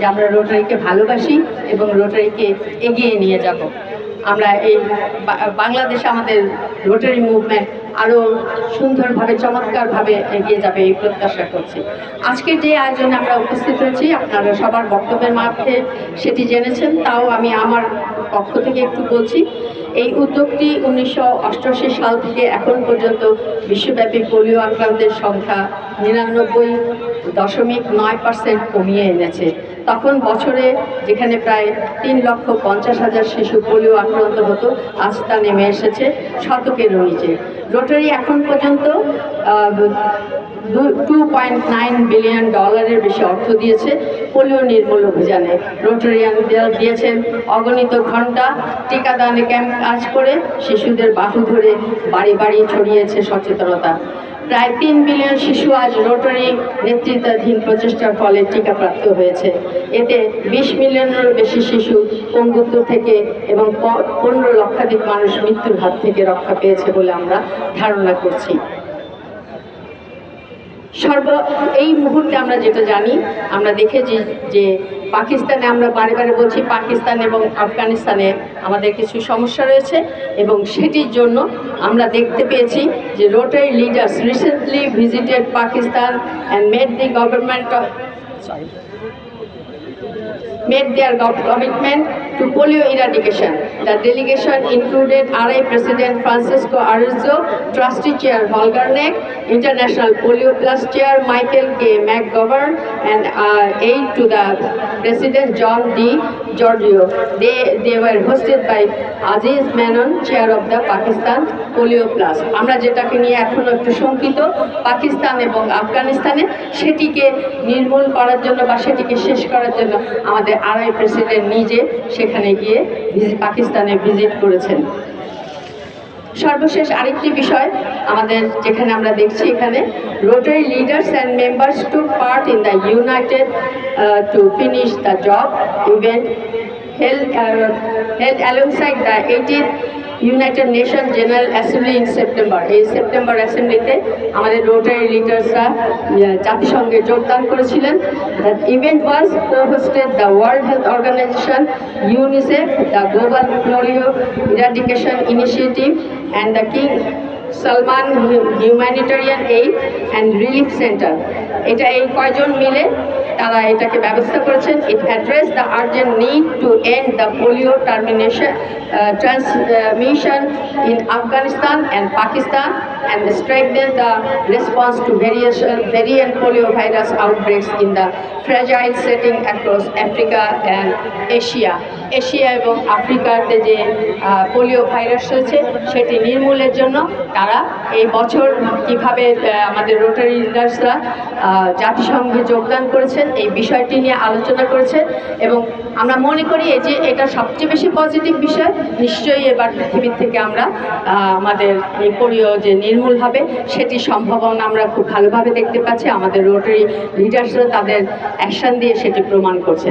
যে আমরা রোটারিকে ভালোবাসি এবং রোটারিকে এগিয়ে নিয়ে যাব। আমরা এই বাংলাদেশে আমাদের রোটারি মুভমেন্ট আরও সুন্দরভাবে, চমৎকারভাবে এগিয়ে যাবে এই প্রত্যাশা করছি। আজকে যে আয়োজনে আমরা উপস্থিত হয়েছি, আপনারা সবার বক্তব্যের মাধ্যমে সেটি জেনেছেন, তাও আমি আমার পক্ষ থেকে একটু বলছি। এই উদ্যোগটি উনিশশো অষ্টআশি সাল থেকে এখন পর্যন্ত বিশ্বব্যাপী পোলিও আক্রান্তের সংখ্যা নিরানব্বই দশমিক নয় পার্সেন্ট কমিয়ে এনেছে। তখন বছরে যেখানে প্রায় তিন লক্ষ পঞ্চাশ হাজার শিশু পোলিও আক্রান্ত হতো, আজ তা নেমে এসেছে শতকেরও নিচে। রোটারি এখন পর্যন্ত টু পয়েন্ট নাইন বিলিয়ন ডলারের বেশি অর্থ দিয়েছে পোলিও নির্মূল অভিযানে। রোটারিয়ানরা দিয়েছেন অগণিত ঘণ্টা টিকাদানে ক্যাম্প কাজ করে শিশুদের বাহু ধরে বাড়ি বাড়ি ছড়িয়েছে সচেতনতা। প্রায় তিন বিলিয়ন শিশু আজ রোটারি নেতৃত্বাধীন প্রচেষ্টার ফলে টিকাপ্রাপ্ত হয়েছে। এতে বিশ মিলিয়নেরও বেশি শিশু পঙ্গুত্ব থেকে এবং পনেরো লক্ষাধিক মানুষ মৃত্যুর হাত থেকে রক্ষা পেয়েছে বলে আমরা ধারণা করছি। সর্ব এই মুহূর্তে আমরা যেটা জানি, আমরা দেখেছি যে পাকিস্তানে আমরা বারে বারে বলছি পাকিস্তান এবং আফগানিস্তানে আমাদের কিছু সমস্যা রয়েছে এবং সেটির জন্য আমরা দেখতে পেয়েছি যে Rotary leaders recently visited Pakistan and made the government of their gov- commitment to polio eradication. The delegation included RI President Francisco Arezzo, Trustee Chair Holger Neck, International Polio Plus Chair Michael K. McGovern, and uh, aide to the President John D. Giorgio. They, they were hosted by Aziz Menon, Chair of the Pakistan Polio Plus. আমরা যেটাকে নিয়ে এখনও একটু শঙ্কিত পাকিস্তান এবং আফগানিস্তানে সেটিকে নির্মূল করার জন্য বা সেটিকে শেষ করার জন্য আমাদের আড়াই প্রেসিডেন্ট নিজে সেখানে গিয়ে পাকিস্তানে ভিজিট করেছেন সর্বশেষ আরেকটি বিষয় আমাদের যেখানে আমরা দেখছি এখানে Rotary leaders and members to part in the united to finish the job event held, uh, held alongside the 18th United Nation General Assembly in September এই সেপ্টেম্বর অ্যাসেম্বলিতে আমাদের রোটারি লিডার্সরা জাতিসংঘে যোগদান করেছিলেন। That event was co hosted the World Health Organization UNICEF the Global Polio Eradication Initiative and the King Salman Humanitarian Aid and Relief Centre এটা এই কয়জন মিলে তারা এটাকে ব্যবস্থা করেছেন। ইট address the urgent need to end the polio termination transmission in Afghanistan and Pakistan and strengthen the response to variation variant polio virus outbreaks in the setting setting Africa Africa and Asia এবং আফ্রিকাতে যে পোলিও ভাইরাস রয়েছে সেটি নির্মূলের জন্য তারা এই বছর কীভাবে আমাদের রোটারি লিডার্সরা জাতিসংঘে যোগদান করেছেন, এই বিষয়টি নিয়ে আলোচনা করেছেন এবং আমরা মনে করি এই যে এটা সবচেয়ে বেশি পজিটিভ বিষয়, নিশ্চয়ই এবার পৃথিবীর থেকে আমরা আমাদের এই পোলিও যে নির্মূল হবে, সেটি সম্ভাবনা আমরা খুব ভালোভাবে দেখতে পাচ্ছি। আমাদের রোটারি লিডার্সরা তাদের অ্যাকশন দিয়ে সেটি প্রমাণ করছে